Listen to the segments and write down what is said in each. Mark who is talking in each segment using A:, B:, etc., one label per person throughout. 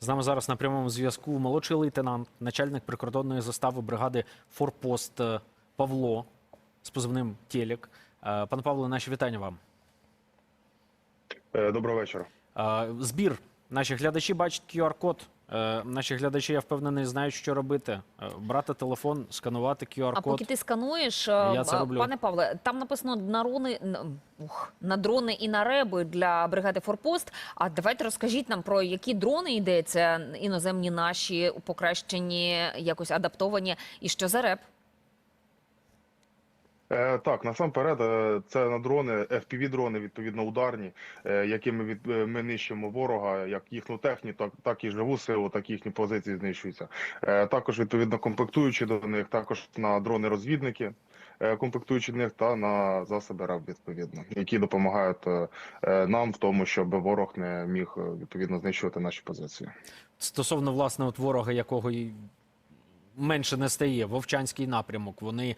A: З нами зараз на прямому зв'язку молодший лейтенант, начальник прикордонної застави бригади Форпост е, Павло з позивним Телек. Е, Пане Павло, наші вітання вам.
B: Е, Доброго вечора.
A: Збір. Наші глядачі бачать QR-код. Е, Наші глядачі, я впевнений, знають, що робити. Е, Брати телефон, сканувати
C: А
A: QR-код.
C: поки ти скануєш,
A: Я це
C: а,
A: роблю.
C: пане Павле, там написано на рони н- ух, на дрони і на реби для бригади Форпост. А давайте розкажіть нам про які дрони йдеться, іноземні наші, покращені, якось адаптовані, і що за реп?
B: Е, Так, насамперед, е, це на дрони, FPV-дрони, відповідно, ударні, е, якими від, ми нищимо ворога, як їхню техніку, так, так і живу силу, так і їхні позиції знищуються. Також, відповідно, комплектуючі до них, також на дрони-розвідники, комплектуючі до них та на засоби РЕБ, відповідно, які допомагають нам в тому, щоб ворог не міг відповідно знищувати наші позиції.
A: Стосовно власне от ворога, якого менше не стає, Вовчанський напрямок. Вони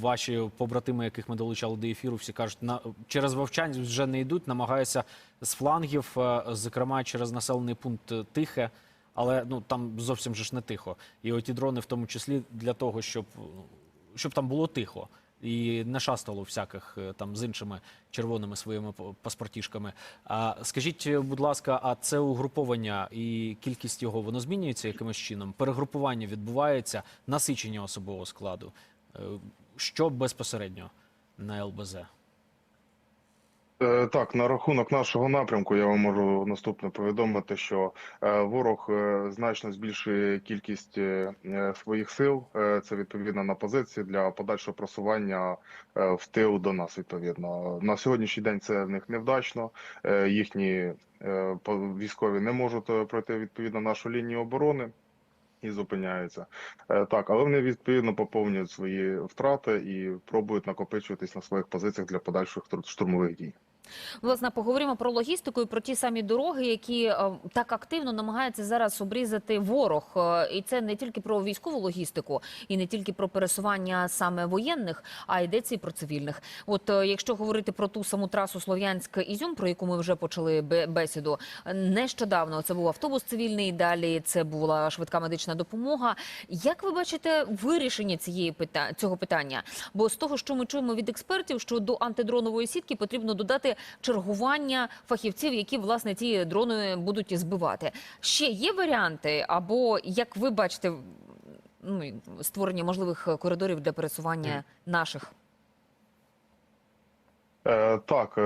A: ваші побратими, яких ми долучали до ефіру, всі кажуть, на через Вовчань вже не йдуть, намагаються з флангів, е, зокрема через населений пункт Тихе. Але ну там зовсім же ж не тихо. І оті дрони, в тому числі, для того, щоб, ну, щоб там було тихо і не шастало всяких е, там з іншими червоними своїми паспортішками. А скажіть, е, будь ласка, а це угруповання і кількість його воно змінюється якимось чином? Перегрупування відбувається, насичення особового складу. Е, Що безпосередньо на ЛБЗ?
B: Е, Так, на рахунок нашого напрямку я вам можу наступне повідомити, що е, ворог е, значно збільшує кількість своїх сил. Це відповідно на позиції для подальшого просування в тил до нас. Відповідно на сьогоднішній день це в них невдачно. Їхні військові не можуть пройти відповідно нашу лінію оборони. І зупиняються так, але вони відповідно поповнюють свої втрати і пробують накопичуватись на своїх позиціях для подальших штурмових дій.
C: Власне, поговоримо про логістику і про ті самі дороги, які е, так активно намагається зараз обрізати ворог. Е, І це не тільки про військову логістику, і не тільки про пересування саме воєнних, а йдеться і про цивільних. От е, якщо говорити про ту саму трасу Слов'янськ-Ізюм, про яку ми вже почали бе- бесіду, нещодавно це був автобус цивільний. Далі це була швидка медична допомога. Як ви бачите вирішення цієї пита... цього питання? Бо з того, що ми чуємо від експертів, що до антидронової сітки потрібно додати чергування фахівців, які власне ті дрони будуть збивати. Ще є варіанти, або як ви бачите, ну створення можливих коридорів для пересування наших.
B: Е, Так, е,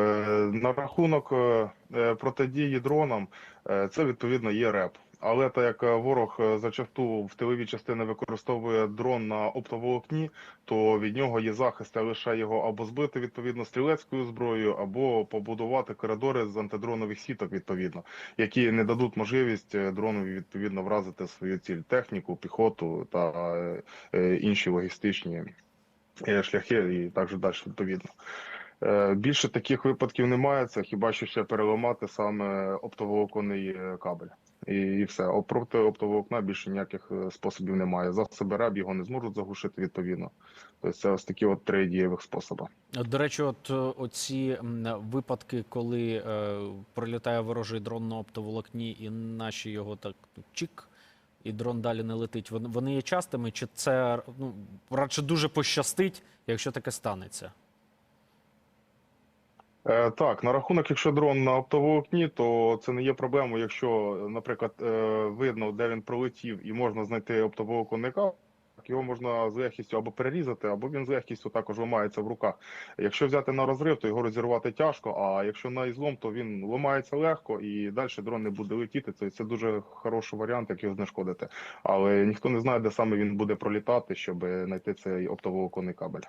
B: на рахунок е, е, протидії дронам, е, це відповідно є РЕП. Але так як е, ворог е, зачасту в тилові частини використовує дрон на оптоволокні, то від нього є захист, а лише його або збити відповідно стрілецькою зброєю, або побудувати коридори з антидронових сіток, відповідно, які не дадуть можливість е, дронові відповідно вразити свою ціль, техніку, піхоту та інші логістичні шляхи, і так далі відповідно. Більше таких випадків немає. Це хіба що ще переламати саме оптоволоконний кабель. І, і все. О, Проти оптоволокна більше ніяких е, способів немає. Засоби РЕБ його не зможуть заглушити відповідно. Тобто це ось такі от три дієвих способи.
A: До речі, от е, оці випадки, коли е, пролітає ворожий дрон на оптоволокні, і наші його так чик, і дрон далі не летить. Вони є частими, чи це ну, радше дуже пощастить, якщо таке станеться?
B: Е, Так, на рахунок, якщо дрон на оптоволокні, то це не є проблемою, якщо, наприклад, е, видно, де він пролетів, і можна знайти оптоволоконний кабель, його можна з легкістю або перерізати, або він з легкістю також ламається в руках. Якщо взяти на розрив, то його розірвати тяжко, а якщо на ізлом, то він ламається легко і далі дрон не буде летіти. Це, це дуже хороший варіант, як його знешкодити. Але ніхто не знає, де саме він буде пролітати, щоб знайти цей оптоволоконний кабель.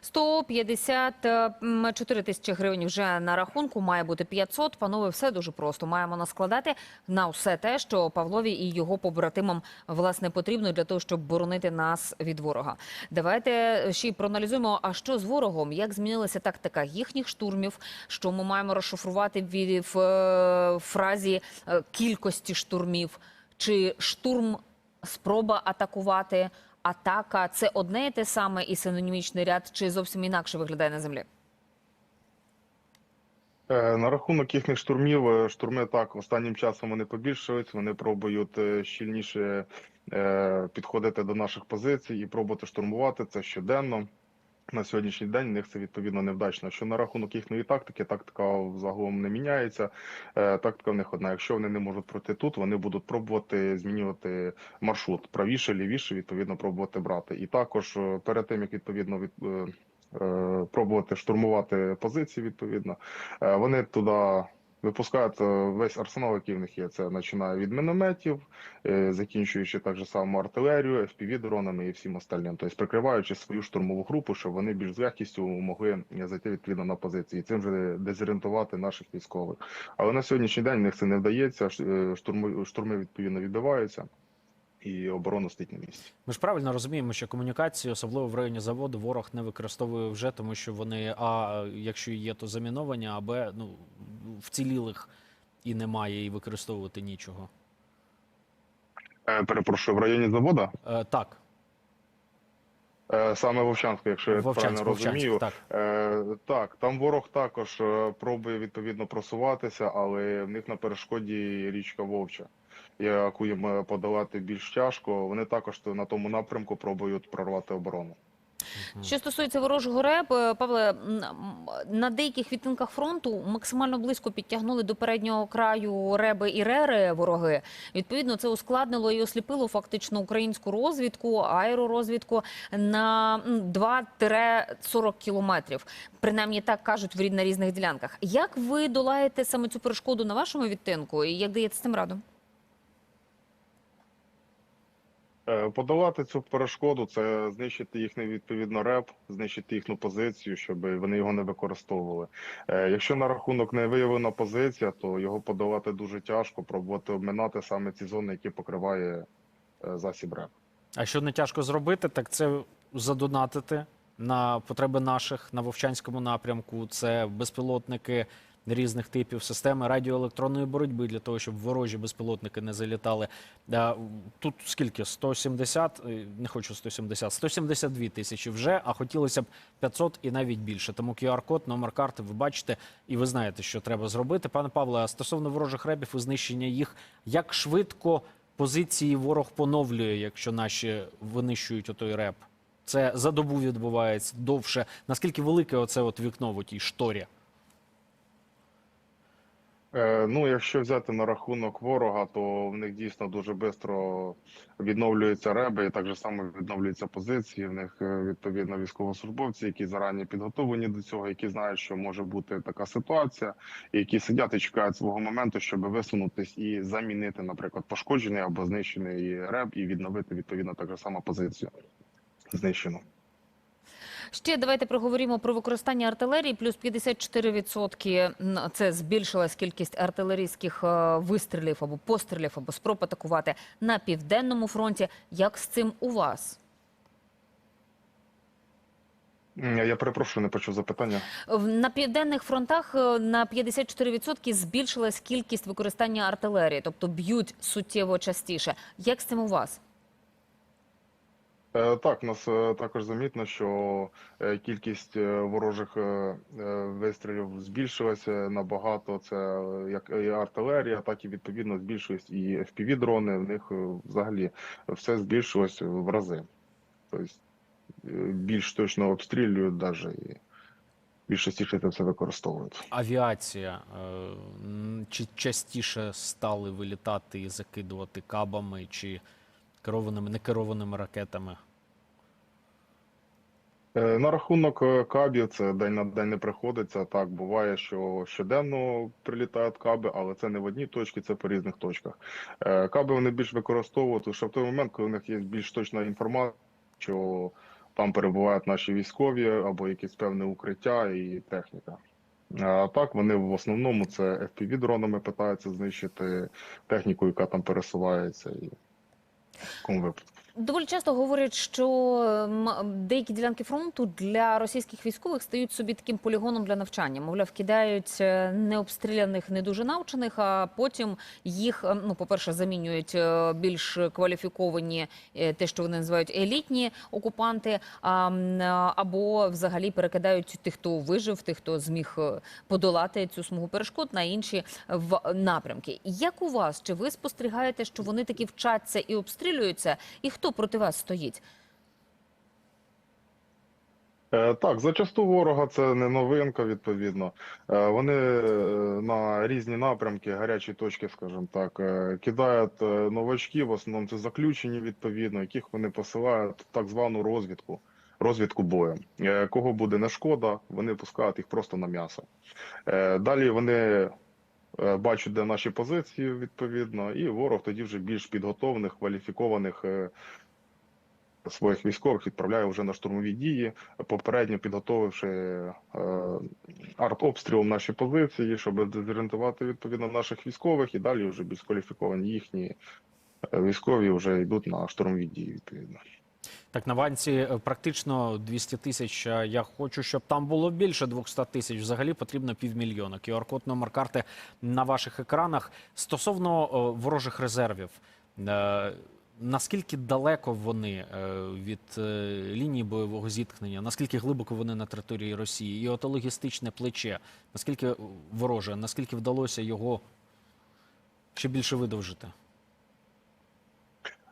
C: 154 тисячі гривень вже на рахунку, має бути 500. Панове, все дуже просто. Маємо наскладати на все те, що Павлові і його побратимам власне потрібно для того, щоб боронити нас від ворога. Давайте ще й проаналізуємо, а що з ворогом, як змінилася тактика їхніх штурмів, що ми маємо розшифрувати в, е, фразі е, кількості штурмів, чи штурм спроба атакувати. Атака це одне і те саме і синонімічний ряд, чи зовсім інакше виглядає на землі?
B: Е, На рахунок їхніх штурмів, е, штурми так останнім часом вони побільшують. Вони пробують е, щільніше підходити до наших позицій і пробувати штурмувати це щоденно. На сьогоднішній день в них це відповідно невдачно. Що на рахунок їхньої тактики, тактика загалом не міняється. Е, Тактика в них одна. Якщо вони не можуть пройти тут, вони будуть пробувати змінювати маршрут правіше, лівіше, відповідно, пробувати брати. І також е, перед тим як відповідно від е, пробувати штурмувати позиції, відповідно, вони туди випускають е, весь арсенал, який в них є. Це починає від мінометів, е, закінчуючи так же само артилерію, fpv дронами і всім остальним. Тобто прикриваючи свою штурмову групу, щоб вони більш з легкістю могли зайти відповідно на позиції, цим же дезорієнтувати наших військових. Але на сьогоднішній день в них це не вдається. е, Штурми, штурми відповідно відбиваються, і оборона стоїть на місці.
A: Ми ж правильно розуміємо, що комунікації, особливо в районі заводу, ворог не використовує вже, тому що вони а якщо є, то заміновані, а б ну вцілілих і немає, і використовувати нічого.
B: Е, Перепрошую, в районі завода
A: Е, так,
B: Е, саме Вовчанська, якщо я
A: Вовчанськ,
B: правильно розумію.
A: Так.
B: Е, так, там ворог також е, пробує відповідно просуватися, але в них на перешкоді річка Вовча, яку їм е, подолати більш тяжко. Вони також на тому напрямку пробують прорвати оборону.
C: Що стосується ворожого РЕБ, е, Павле, на деяких відтинках фронту максимально близько підтягнули до переднього краю РЕБи і РЕРи вороги. Відповідно, це ускладнило і осліпило фактично українську розвідку, аеророзвідку на м, 2-40 кілометрів. Принаймні так кажуть в- на різних ділянках. Як ви долаєте саме цю перешкоду на вашому відтинку і як даєте з цим раду?
B: Е, Подолати цю перешкоду це знищити їхній відповідно реп, знищити їхню позицію, щоб вони його не використовували. Е, Якщо на рахунок не виявлена позиція, то його подолати дуже тяжко. Пробувати обминати саме ці зони, які покриває е, засіб реп.
A: А що не тяжко зробити, так це задонатити на потреби наших на Вовчанському напрямку. Це безпілотники різних типів системи радіоелектронної боротьби для того, щоб ворожі безпілотники не залітали. Е, Тут скільки? 170, е, не хочу 170, 172 тисячі вже, а хотілося б 500 і навіть більше. Тому QR-код, номер карти ви бачите, і ви знаєте, що треба зробити. Пане Павле, а стосовно ворожих ребів і знищення їх, як швидко позиції ворог поновлює, якщо наші винищують отой реп? Це за добу відбувається довше. Наскільки велике оце от вікно в тій шторі?
B: Е, Ну, якщо взяти на рахунок ворога, то в них дійсно дуже швидко відновлюються реби, і так же само відновлюються позиції. В них е, відповідно військовослужбовці, які зарані підготовлені до цього, які знають, що може бути така ситуація, і які сидять і чекають свого моменту, щоб висунутись і замінити, наприклад, пошкоджений або знищений реб, і відновити відповідно так же само позицію знищену.
C: Ще давайте проговоримо про використання артилерії. Плюс 54% це збільшилась кількість артилерійських е, вистрілів або пострілів, або спроб атакувати на південному фронті. Як з цим у вас?
B: Я перепрошую, не почув запитання.
C: На південних фронтах е, на 54% збільшилась кількість використання артилерії, тобто б'ють суттєво частіше. Як з цим у вас?
B: Е, Так, у нас е, також замітно, що е, кількість ворожих вистрілів збільшилася набагато. Це як і артилерія, так і відповідно збільшились і fpv дрони. В них взагалі все збільшилось в рази. Тобто більш точно обстрілюють навіть і більш частіше це все використовують.
A: Авіація чи частіше стали вилітати і закидувати кабами чи керованими некерованими ракетами?
B: Е, На рахунок е, кабів це день на день не приходиться. Так буває, що щоденно прилітають каби, але це не в одній точці, це по різних точках. Е, Каби вони більш використовують лише в той момент, коли у них є більш точна інформація, що там перебувають наші військові або якесь певне укриття і техніка. А так вони в основному це fpv дронами питаються знищити техніку, яка там пересувається, і в такому випадку.
C: Доволі часто говорять, що деякі ділянки фронту для російських військових стають собі таким полігоном для навчання. Мовляв, кидають е, необстріляних, не дуже навчених, а потім їх, е, ну, по-перше, замінюють е, більш кваліфіковані, е, те, що вони називають елітні окупанти, або взагалі перекидають тих, хто вижив, тих, хто зміг подолати цю смугу перешкод на інші напрямки. Як у вас? Чи ви спостерігаєте, що вони таки вчаться і обстрілюються? І хто проти вас стоїть?
B: Е, Так, зачасту ворога це не новинка, відповідно. Е, Вони е, на різні напрямки, гарячі точки, скажімо так, кидають новачків, в основному це заключені, відповідно, яких вони посилають в так звану розвідку, розвідку бою. Кого буде не шкода, вони пускають їх просто на м'ясо. Далі вони е, бачать, де наші позиції, відповідно, і ворог тоді вже більш підготовлених, кваліфікованих е, своїх військових відправляє вже на штурмові дії, попередньо підготовивши е, артобстрілом наші позиції, щоб дезорієнтувати відповідно наших військових, і далі вже більш кваліфіковані їхні е, військові вже йдуть на штурмові дії. Відповідно.
A: Так, на ванці е, практично 200 тисяч. Я хочу, щоб там було більше 200 тисяч. Взагалі потрібно півмільйона. QR-код номер карти на ваших екранах. Стосовно е, ворожих резервів, е, наскільки далеко вони від лінії бойового зіткнення, наскільки глибоко вони на території Росії? І ото логістичне плече, наскільки вороже, наскільки вдалося його ще більше видовжити?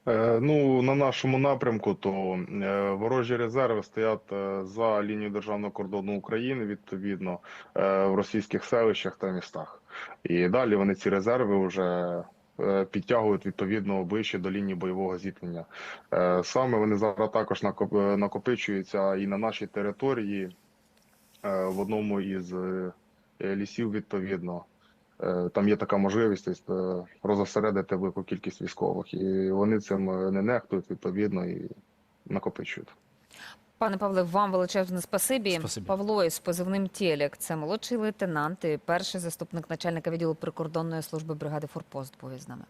B: Е, Ну, на нашому напрямку, то е, ворожі резерви стоять е, за лінією державного кордону України, відповідно, в російських селищах та містах. І далі вони ці резерви вже підтягують відповідно ближче до лінії бойового зіткнення. Саме вони зараз також накоп- накопичуються і на нашій території в одному із лісів, відповідно. Е, Там є така можливість тобто, розосередити велику кількість військових, і вони цим е, не нехтують відповідно і накопичують.
C: Пане Павле, вам величезне спасибі.
A: Спасибі.
C: Павло із позивним Телек. Це молодший лейтенант і перший заступник начальника відділу прикордонної служби бригади Форпост був із нами.